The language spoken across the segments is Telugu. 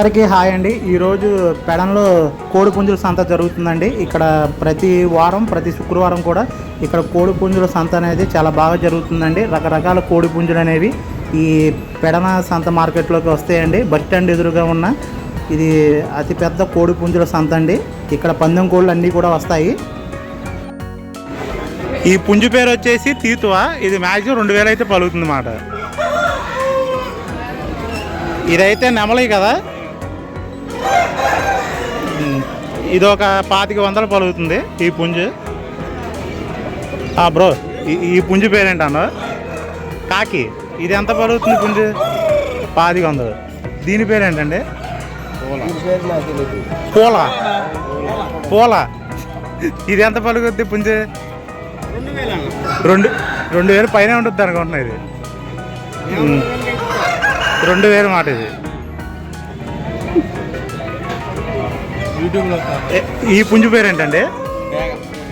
అందరికీ హాయ్ అండి. ఈరోజు పెడంలో కోడి పుంజుల సంత జరుగుతుందండి. ఇక్కడ ప్రతి వారం ప్రతి శుక్రవారం కూడా ఇక్కడ కోడి పుంజుల సంత అనేది చాలా బాగా జరుగుతుందండి. రకరకాల కోడి పుంజులు అనేవి ఈ పెడన సంత మార్కెట్లోకి వస్తాయండి. బస్ స్టాండ్ ఎదురుగా ఉన్న ఇది అతిపెద్ద కోడి పుంజుల సంత అండి. ఇక్కడ పందెం కోళ్ళు అన్నీ కూడా వస్తాయి. ఈ పుంజు పేరు వచ్చేసి తీతువా. ఇది మ్యాక్సిమం రెండు వేలు అయితే పలుకుతుంది మాట ఇదైతే నెమలి కదా? ఇది ఒక పాతిక వందలు పలుకుతుంది ఈ పుంజు. ఆ, బ్రో ఈ- ఈ పుంజు పేరేంటాను కాకి ఇది ఎంత పలుకుతుంది పుంజు? పాతిక వందలు. దీని పేరేంటండి? పూల. పూల. ఇది ఎంత పలుకుద్ది పుంజు? రెండు రెండు వేలు పైన ఉంటుంది అనుకుంటున్నా ఇది రెండు వేలు మాట ఇది. యూట్యూబ్లో ఈ పుంజు పేరు ఏంటండి?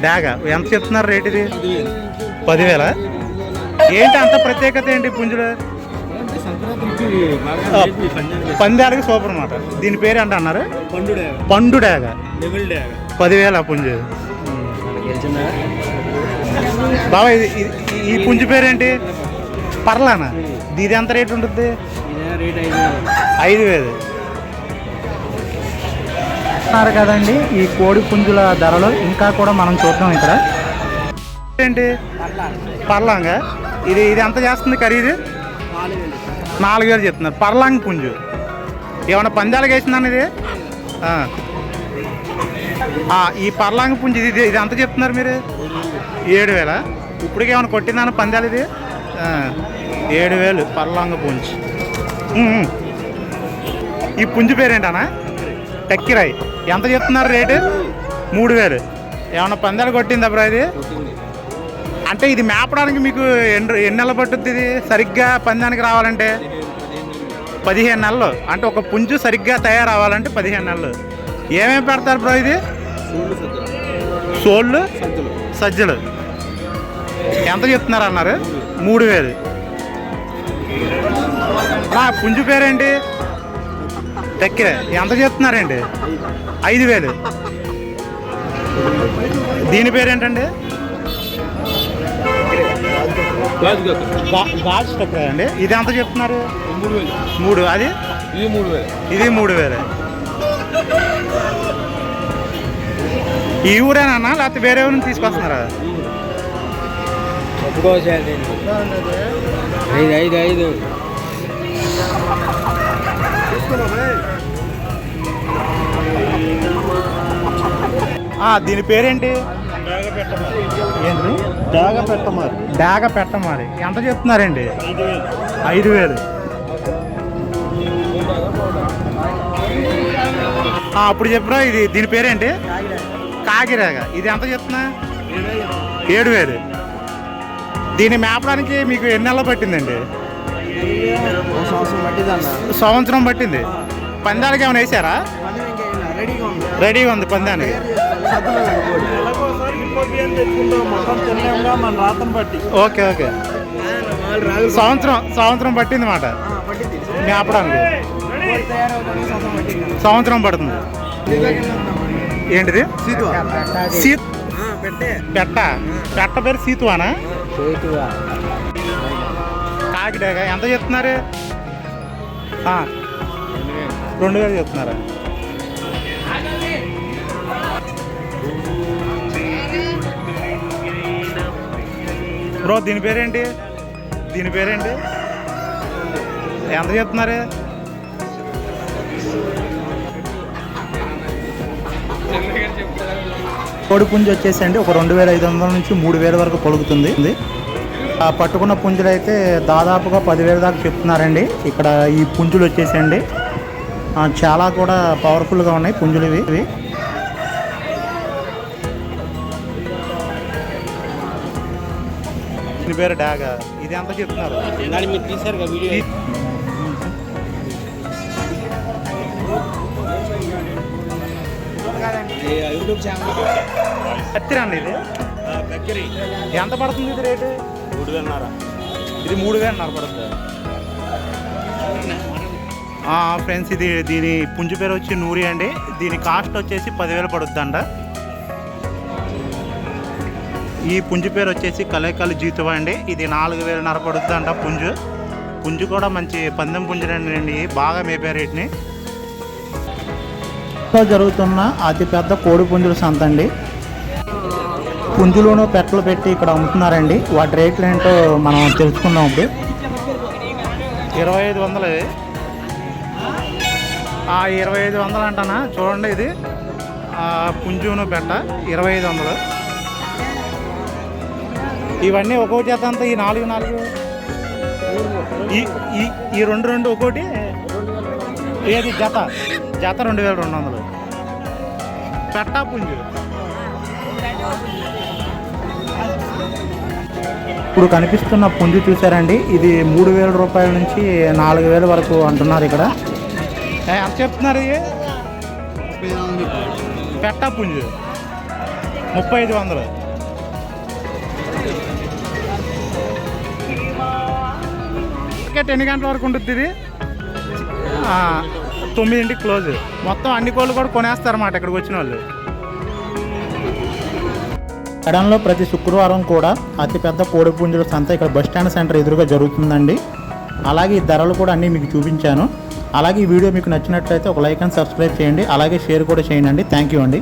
డాగ. ఎంత చెప్తున్నారు రేట్ ఇది? పదివేల? ఏంటి అంత ప్రత్యేకత ఏంటి పంజాబ్ పందాలకి సూపర్ అన్నమాట. దీని పేరు ఏంట అన్నారు? పండు డాగ. పదివేల పుంజు? బాబా ఇది ఈ పుంజు పేరేంటి పర్లానా? ఇది ఎంత రేట్ ఉంటుంది ఐదు వేలు. చూస్తున్నారు కదండి ఈ కోడి పుంజుల ధరలు. ఇంకా కూడా మనం చూద్దాం ఇక్కడ. ఏంటి పర్లాంగ? ఇది ఇది ఎంత చేస్తుంది ఖరీదు నాలుగు వేలు చెప్తున్నారు. పర్లాంగ్ పుంజు. ఏమన్నా పందాలు వేసిందని ఇది? ఈ పర్లాంగ్ పుంజు ఇది ఇది ఎంత చెప్తున్నారు మీరు? ఏడు వేల? ఇప్పటికి ఏమైనా కొట్టిందని పందాలు ఇది? ఏడు వేలు పర్లాంగ పుంజు. ఈ పుంజు పేరేంటనా టక్కిరాయి. ఎంత చెప్తున్నారు రేటు? మూడు వేలు ఏమన్నా పందాలు కొట్టిందా బ్రో ఇది? అంటే ఇది మేపడానికి మీకు ఎన్ని ఎన్ని నెలలు పట్టుద్ది ఇది? సరిగ్గా పందానికి రావాలంటే? పదిహేను నెలలు. అంటే ఒక పుంజు సరిగ్గా తయారవ్వాలంటే పదిహేను నెలలు. ఏమేమి పెడతారు బ్రో ఇది? సోళ్ళు సజ్జలు. ఎంత చెప్తున్నారు అన్నారు? మూడు వేలు పుంజు పేరేంటి? టెక్కిరే ఎంత చెప్తున్నారండి ఐదు వేలు. దీని పేరేంటండి? గాజు గత్తు అండి. ఇది ఎంత చెప్తున్నారు? మూడు. వేలు మూడు అది? ఇది మూడు వేలు. ఇది మూడు వేలు ఈ ఊరేనా? లేకపోతే వేరే ఊరిని తీసుకొస్తున్నారా? ఐదు ఐదు ఐదు. దీని పేరేంటి? ఏంటి డాగ పెట్టమారు. డాగ పెట్టమారి. ఎంత చెప్తున్నారండి? ఐదు వేలు. అప్పుడు చెప్పరా ఇది దీని పేరేంటి? కాకిరాగ. ఇది ఎంత చెప్తున్నా? ఏడు వేలు. దీన్ని మేపడానికి మీకు ఎన్ని నెలలు పట్టిందండి? సంవత్సరం పట్టింది పందాలకి ఏమైనా వేసారా? రెడీగా ఉంది. పందానికి. Okay okay. సంవత్సరం సంవత్సరం పట్టింది మాట. మేపడానికి సంవత్సరం పడుతుంది. ఏంటిది? సీ పెట్టే. పెట్ట. పెట్ట పేరు సీతువానా? ఎంత చెప్తున్నారు? రెండు వేలు చెప్తున్నారా? బ్రో దీని పేరేంటి? దీని పేరేంటి? ఎంత చెప్తున్నారు? కోడి పుంజు వచ్చేసండి ఒక రెండు వేల ఐదు వందల నుంచి మూడు వేల వరకు. ఆ పట్టుకున్న పుంజులు అయితే దాదాపుగా పదివేల దాకా చెప్తున్నారండి. ఇక్కడ ఈ పుంజులు వచ్చేసండి. చాలా కూడా పవర్ఫుల్గా ఉన్నాయి పుంజులు ఇవి. ఇవి దీని పేరు డాగా. ఇది ఎంత చెప్తున్నారు? దాన్ని మీరు తీశారు కదా వీడియో? YouTube channel. కత్తిరండి ఇది. ఎంత పడుతుంది ఇది రేటు? మూడు వేలన్నర ఇది మూడు వేలన్నర పడుతుంది ఫ్రెండ్స్ ఇది దీని పుంజు పేరు వచ్చి నూరి అండి. దీని కాస్ట్ వచ్చేసి పదివేలు పడుతుందంట. ఈ పుంజు పేరు వచ్చేసి కలేకలు జీతం అండి. ఇది నాలుగు వేలున్నర పడుద్దంట పుంజు. పుంజు కూడా మంచి పందెం పుంజులండి. బాగా మేపారు వీటిని జరుగుతున్న అతిపెద్ద కోడి పుంజుల సంత అండి. పుంజులోనూ పెట్టలు పెట్టి ఇక్కడ అమ్ముతున్నారండి. వాటి రేట్లు ఏంటో మనం తెలుసుకుందాం ఇప్పుడు. ఇరవై ఐదు వందలు ఇది. ఆ ఇరవై ఐదు వందలు అంటానా? చూడండి ఇది. పుంజును పెట్ట ఇరవై ఐదు వందలు. ఇవన్నీ ఒక్కో చేత అంతా? ఈ నాలుగు నాలుగు. ఈ ఈ ఈ రెండు రెండు ఒక్కోటి? ఏది? జత. జత రెండు వేల రెండు వందలు. పెట్టా పుంజు. ఇప్పుడు కనిపిస్తున్న పుంజు చూసారండి. ఇది మూడు వేల రూపాయల నుంచి నాలుగు వేల వరకు అంటున్నారు ఇక్కడ. చెప్తున్నారు పెట్ట పుంజు. ముప్పై ఐదు వందలు. టికెట్ ఎన్ని గంటల వరకు ఉంటుంది ఇది? తొమ్మిదింటికి క్లోజ్. మొత్తం అన్ని కోళ్ళు కూడా కొనేస్తారన్నమాట ఇక్కడికి వచ్చిన వాళ్ళు ఎడంలో ప్రతి శుక్రవారం కూడా అతిపెద్ద కోడిపుంజుల సంత ఇక్కడ బస్ స్టాండ్ సెంటర్ ఎదురుగా జరుగుతుందండి. అలాగే ఈ ధరలు కూడా అన్నీ మీకు చూపించాను. అలాగే ఈ వీడియో మీకు నచ్చినట్లయితే ఒక లైక్ అండ్ సబ్స్క్రైబ్ చేయండి. అలాగే షేర్ కూడా చేయండి. థ్యాంక్ యూ అండి.